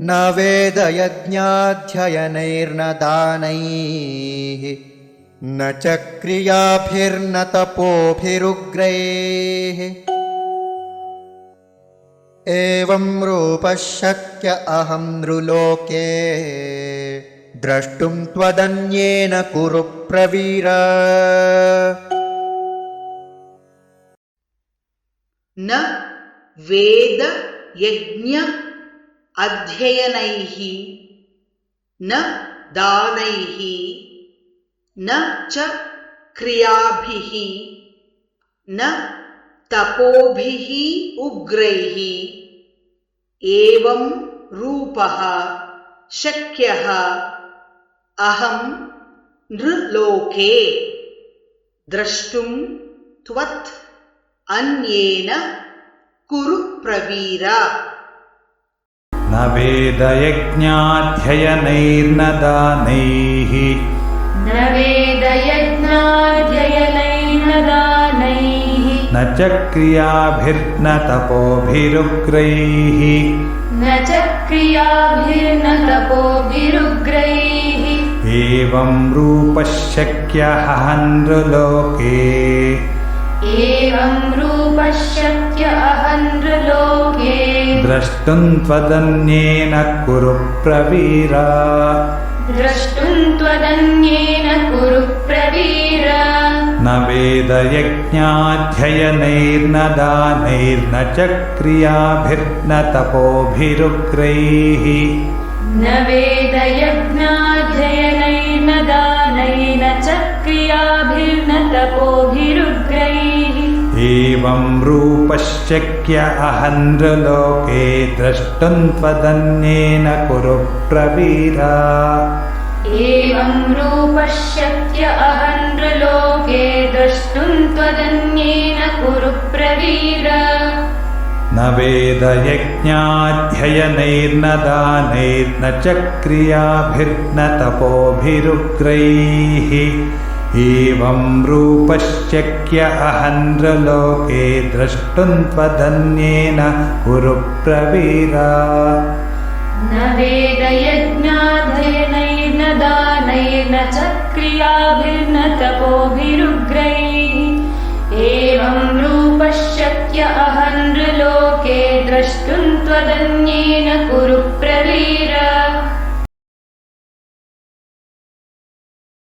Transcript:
न वेदयज्ञाध्ययनैर्न दानैः न च क्रियाभिर्न तपोभिरुग्रैः एवं रूपः शक्य अहं नृलोके द्रष्टुं त्वदन्येन कुरु प्रवीर। न वेद यज्ञ अध्ययनैः, न दानैः, न च क्रियाभिः, न तपोभिः उग्रैः। एवं रूपः शक्यः। अहं नृलोके द्रष्टुं त्वत् अन्येन कुरु प्रवीर। न वेदयज्ञाध्ययनैर्न दानैः न वेदयज्ञाध्ययनैर्न दानैः न च क्रियाभिर्न तपोभिरुग्रैः न च क्रियाभिर्न तपोभिरुग्रैः एवं रूपः शक्यः नृलोके एवं रूपः शक्य अहन्नृलोके द्रष्टुं त्वदन्येन कुरु प्रवीर। द्रष्टुं त्वदन्येन कुरु प्रवीर। न वेदयज्ञाध्ययनैर्न दानैर्न च क्रियाभिर्न तपोभिरुग्रैः। न वेदयज्ञाध्ययनैर्न एवं रूपः शक्य अहन्नृलोके द्रष्टुं त्वदन्येन कुरु प्रवीर एवं रूपः शक्य अहन्नृलोके द्रष्टुं त्वदन्येन कुरु प्रवीर न वेदयज्ञाध्ययनैर्न दानैर्न च क्रियाभिर्न तपोभिरुग्रैः एवं रूपः शक्य अहन्नृलोके द्रष्टुं त्वदन्येन कुरु प्रवीर। न वेदयज्ञाध्ययनैर्न दानैर्न च क्रियाभिर्न तपोभिरुग्रैः। एवं रूपः शक्य अहन्नृलोके द्रष्टुं त्वदन्येन कुरु